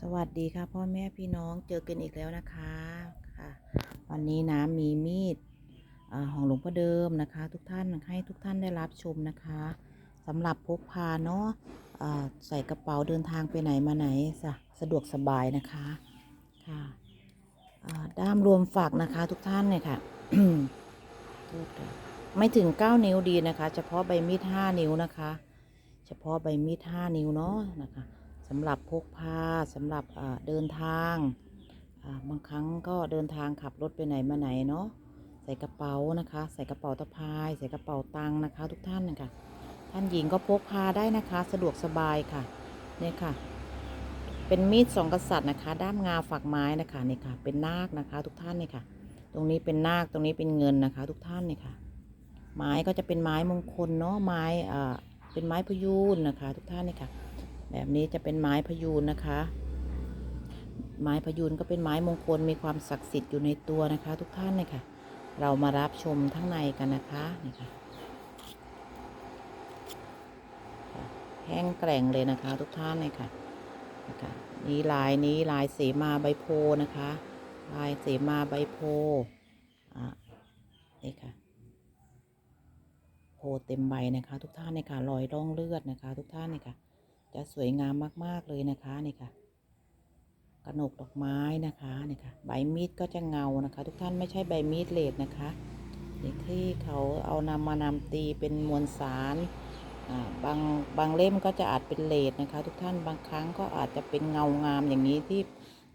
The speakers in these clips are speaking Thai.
สวัสดีค่ะพ่อแม่พี่น้องเจอกันอีกแล้วนะคะค่ะวันนี้น้ำมีมีดอของหลวงพ่อเดิมนะคะ ทุกท่านให้ทุกท่านได้รับชมนะคะสำหรับพกพาเนาะอ่าใส่กระเป๋าเดินทางไปไหนมาไหนสะสะดวกสบายนะคะค่ะด้ามรวมฝักนะคะทุกท่านเนี่ยค่ะโทษค่ะไม่ถึง 9 นิ้วดีนะคะ เฉพาะใบมีด 5 นิ้วนะคะ เฉพาะใบมีด 5 นิ้วเนาะนะคะ สำหรับพกพาสำหรับเดินทางบางครั้งก็เดินทางขับรถไปไหนมาไหนเนาะใส่กระเป๋านะคะ ใส่กระเป๋าตะพาย ใส่กระเป๋าตังค์นะคะ ทุกท่านนะคะท่านหญิงก็พกพาได้นะคะ สะดวกสบายค่ะเนี่ยค่ะ เป็นมีดสองกษัตริย์นะคะ ด้ามงาฝักไม้นะคะนี่ค่ะ เป็นนาคนะคะ ทุกท่านนี่ค่ะ ตรงนี้เป็นนาคตรงนี้เป็นเงินนะคะ ทุกท่านนี่ค่ะ ไม้ก็จะเป็นไม้มงคลเนาะไม้อ่าเป็นไม้พยูนนะคะ ทุกท่านนี่ค่ะ แบบนี้จะเป็นไม้พยูนนะคะ ไม้พยูนก็เป็นไม้มงคลมีความศักดิ์สิทธิ์อยู่ในตัวนะคะ ทุกท่านเลยค่ะ เรามารับชมทั้งในกันนะคะนี่ค่ะแห้งแกร่งเลยนะคะ ทุกท่านเลยค่ะนะคะนี่ลายนี้ลายเสมาใบโพนะคะ ลายเสมาใบโพอ่านี่ค่ะโพเต็มใบนะคะ ทุกท่านเลยค่ะรอยร่องเลือดนะคะ ทุกท่านเลยค่ะ จะสวยงามมาก ๆ เลยนะคะนี่ค่ะกระหนกดอกไม้นะคะนี่ค่ะ ใบมีดก็จะเงานะคะ ทุกท่านไม่ใช่ใบมีดเลดนะคะนี่ที่เขาเอานำมานำตีเป็นมวลสารบางบางเล่มก็จะอาจเป็นเลดนะคะ ทุกท่านบางครั้งก็อาจจะเป็นเงางามอย่างนี้ที่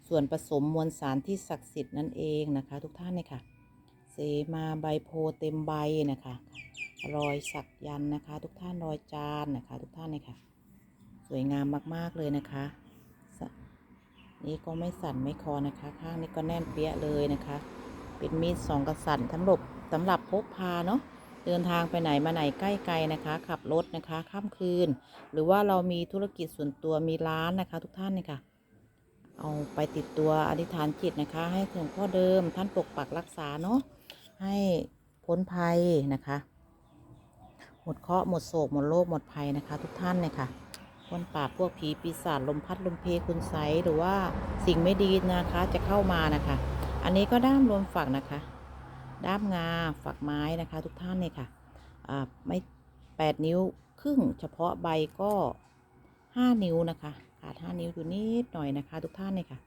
ส่วนผสมมวลสารที่ศักดิ์สิทธิ์นั่นเองนะคะ ทุกท่านนี่ค่ะเสมาใบโพเต็มใบนะคะ รอยสักยันนะคะ ทุกท่านรอยจานนะคะ ทุกท่านนี่ค่ะ สวยงามมาก ๆ เลยนะคะ นี่ก็ไม่สั่นไม่คอนะคะ ข้างนี้ก็แน่นเปี้ยเลยนะคะ เป็นมีดสองกระสันสำหรับสำหรับพกพาเนาะเดินทางไปไหนมาไหนใกล้ไกลนะคะ ขับรถนะคะข้ามคืน หรือว่าเรามีธุรกิจส่วนตัวมีร้านนะคะ ทุกท่านนี่ค่ะ เอาไปติดตัวอธิษฐานจิตนะคะ ให้ถึงพ่อเดิมท่านปกปักรักษาเนาะให้พ้นภัยนะคะ หมดเคราะห์หมดโศกหมดโรคหมดภัยนะคะ ทุกท่านเนี่ยค่ะ พ้นปราบพวกผีปีศาจลมพัดลมเพคุณไสหรือว่าสิ่งไม่ดีนะคะจะเข้ามานะคะ อันนี้ก็ด้ามรวมฝักนะคะ ด้ามงาฝักไม้นะคะ ทุกท่านเนี่ยค่ะอ่าไม่แปดนิ้วครึ่งเฉพาะใบก็ห้านิ้วนะคะขาดห้านิ้วอยู่นิดหน่อยนะคะ ทุกท่านเนี่ยค่ะ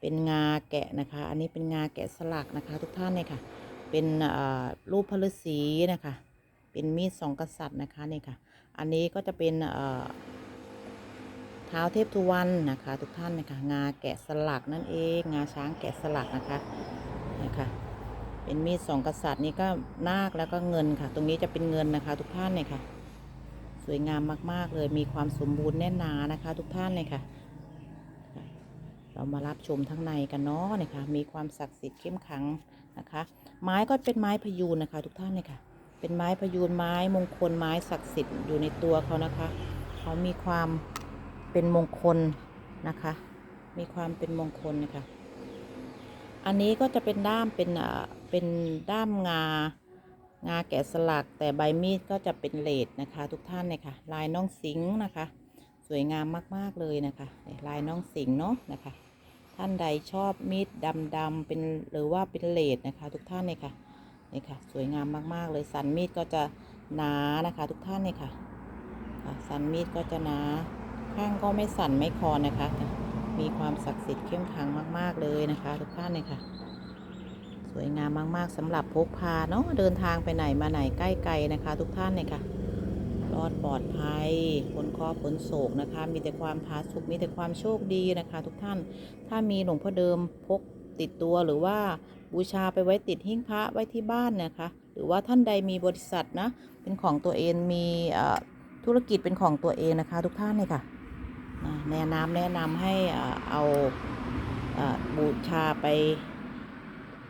เป็นงาแกะนะคะ อันนี้เป็นงาแกะสลักนะคะ ทุกท่านเนี่ยค่ะ เป็นอ่ารูปพระฤาษีนะคะ เป็นมีดสองกษัตริย์นะคะนี่ค่ะ อันนี้ก็จะเป็นอ่อเท้าเทพทุวันนะคะ ทุกท่านนะคะงาแกะสลักนั่นเองงาช้างแกะสลักนะคะนะคะเป็นมีดสองกษัตริย์นี่ก็นาคแล้วก็เงินค่ะ ตรงนี้จะเป็นเงินนะคะ ทุกท่านเลยค่ะ สวยงามมาก ๆ เลยมีความสมบูรณ์แน่นหนานะคะ ทุกท่านเลยค่ะ เรามารับชมทั้งในกันเนาะนี่ค่ะมีความศักดิ์สิทธิ์เข้มขังนะคะ ไม้ก็เป็นไม้พยูนนะคะ ทุกท่านเลยค่ะ เป็นไม้พยูนไม้มงคลไม้ศักดิ์สิทธิ์อยู่ในตัวเขานะคะ เขามีความ เป็นมงคลนะคะ มีความเป็นมงคลนะคะอันนี้ก็จะเป็นด้ามเป็นอ่าเป็นด้ามงางาแกะสลัก แต่ใบมีดก็จะเป็นเลดนะคะ ทุกท่านเนี่ยค่ะ ลายน้องสิงห์นะคะ สวยงามมากๆเลยนะคะ ลายน้องสิงห์เนาะนะคะ ท่านใดชอบมีดดำๆเป็นหรือว่าเป็นเลดนะคะ ทุกท่านเนี่ยค่ะนี่ค่ะ สวยงามมากๆเลยสันมีดก็จะหนานะคะ ทุกท่านเนี่ยค่ะค่ะสันมีดก็จะหนา ข้างก็ไม่สั่นไม่คอนนะคะ มีความศักดิ์สิทธิ์เข้มขังมาก ๆ เลยนะคะ ทุกท่านเนี่ยค่ะ สวยงามมาก ๆสำหรับพกพาเนาะเดินทางไปไหนมาไหนใกล้ไกลนะคะ ทุกท่านเนี่ยค่ะรอดปลอดภัยพ้นเคราะห์พ้นโศกนะคะ มีแต่ความผาสุกมีแต่ความโชคดีนะคะ ทุกท่าน ถ้ามีหลวงพ่อเดิมพกติดตัวหรือว่าบูชาไปไว้ติดหิ้งพระไว้ที่บ้านนะคะ หรือว่าท่านใดมีบริษัทนะ เป็นของตัวเองมีธุรกิจเป็นของตัวเองนะคะ ทุกท่านเลยค่ะ แนะนำแนะนำให้เอาบูชาไป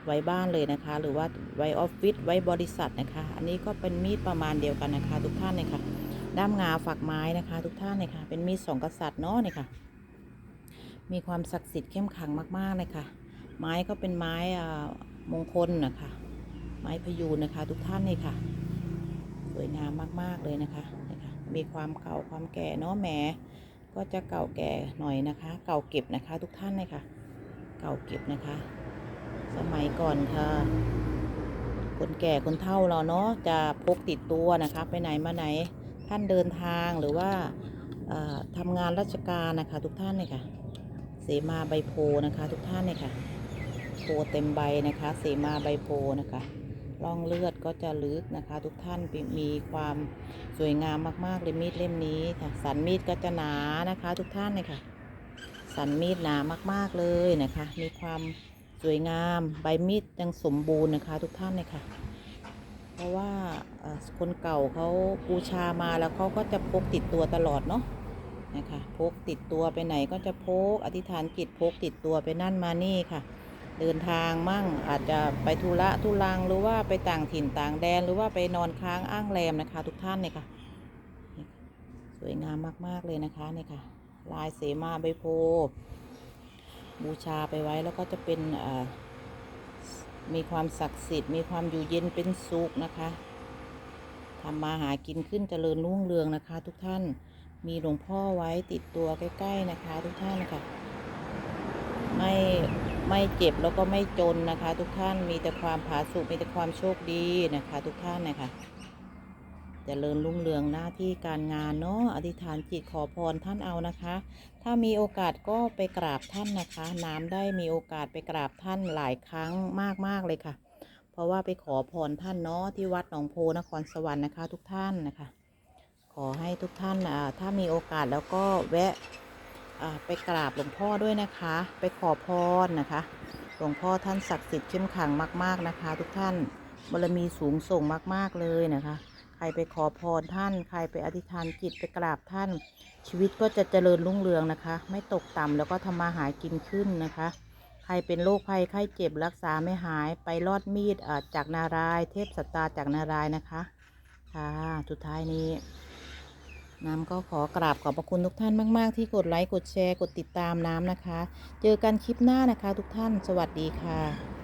ไว้บ้านเลยนะคะ หรือว่าไว้ออฟฟิศไว้บริษัทนะคะ อันนี้ก็เป็นมีดประมาณเดียวกันนะคะ ทุกท่านเลยค่ะด้ามงาฝักไม้นะคะ ทุกท่านเลยค่ะ เป็นมีดสองกษัตริย์เนาะเนี่ยค่ะ มีความศักดิ์สิทธิ์เข้มขังมากๆเลยค่ะ ไม้ก็เป็นไม้มงคลนะคะ ไม้พยูนนะคะ ทุกท่านเลยค่ะ สวยงามมากๆเลยนะคะนี่ค่ะมีความเก่าความแก่เนาะแหม ก็จะเก่าแก่หน่อยนะคะ เก่าเก็บนะคะทุกท่านเลยค่ะ เก่าเก็บนะคะ สมัยก่อนค่ะ คนแก่คนเฒ่าเราเนาะจะพกติดตัวนะคะไปไหนมาไหนท่านเดินทางหรือว่าเอ่อทำงานราชการนะคะ ทุกท่านเลยค่ะ เสมาใบโพนะคะ ทุกท่านเลยค่ะ โพเต็มใบนะคะ เสมาใบโพนะคะ ร่องเลือดก็จะลึกนะคะ ทุกท่านมีความสวยงามมากๆเลยมีดเล่มนี้ค่ะสันมีดก็จะหนานะคะ ทุกท่านเลยค่ะ สันมีดหนามากๆเลยนะคะ มีความสวยงามใบมีดยังสมบูรณ์นะคะ ทุกท่านเลยค่ะ เพราะว่าคนเก่าเขาบูชามาแล้วเขาก็จะพกติดตัวตลอดเนาะนะคะพกติดตัวไปไหนก็จะพกอธิษฐานจิตพกติดตัวไปนั่นมานี่ค่ะ เดินทางมั่งอาจจะไปธุระทุลังหรือว่าไปต่างถิ่นต่างแดน หรือว่าไปนอนค้างอ้างแรมนะคะ ทุกท่านเนี่ยค่ะ สวยงามมาก ๆ เลยนะคะเนี่ยค่ะ ลายเสมาใบโพบูชาไปไว้แล้วก็จะเป็นเอ่อมีความศักดิ์สิทธิ์ มีความอยู่เย็นเป็นสุขนะคะทำมาหากินขึ้นเจริญรุ่งเรืองนะคะ ทุกท่านมีหลวงพ่อไว้ติดตัวใกล้ ๆ นะคะ ทุกท่านค่ะ ไม่ไม่เจ็บแล้วก็ไม่จนนะคะ ทุกท่านมีแต่ความผาสุกมีแต่ความโชคดีนะคะ ทุกท่านนะคะจเจริญรุ่งเรืองหน้าที่การงานเนาะอธิษฐานจิตขอพรท่านเอานะคะ ถ้ามีโอกาสก็ไปกราบท่านนะคะ น้ำได้มีโอกาสไปกราบท่านหลายครั้งมากๆเลยค่ะ เพราะว่าไปขอพรท่านเนาะที่วัดหนองโพนครสวรรค์นะคะ ทุกท่านนะคะ ขอให้ทุกท่านอ่าถ้ามีโอกาสแล้วก็แวะ ไปกราบหลวงพ่อด้วยนะคะ ไปขอพรนะคะ หลวงพ่อท่านศักดิ์สิทธิ์เข้มขังมาก ๆนะคะ ทุกท่านบารมีสูงส่งมาก ๆเลยนะคะ ใครไปขอพรท่าน ใครไปอธิษฐานจิตไปกราบท่าน ชีวิตก็จะเจริญรุ่งเรืองนะคะ ไม่ตกต่ำแล้วก็ทำมาหากินขึ้นนะคะ ใครเป็นโรคภัยไข้เจ็บรักษาไม่หายไปรอดมีดจากนาราย เทพสตตาจากนารายนะคะค่ะสุดท้ายนี้ น้ำก็ขอกราบขอบพระคุณทุกท่านมาก ๆ ที่กดไลค์ กดแชร์ กดติดตามน้ำนะคะ เจอกันคลิปหน้านะคะทุกท่าน สวัสดีค่ะ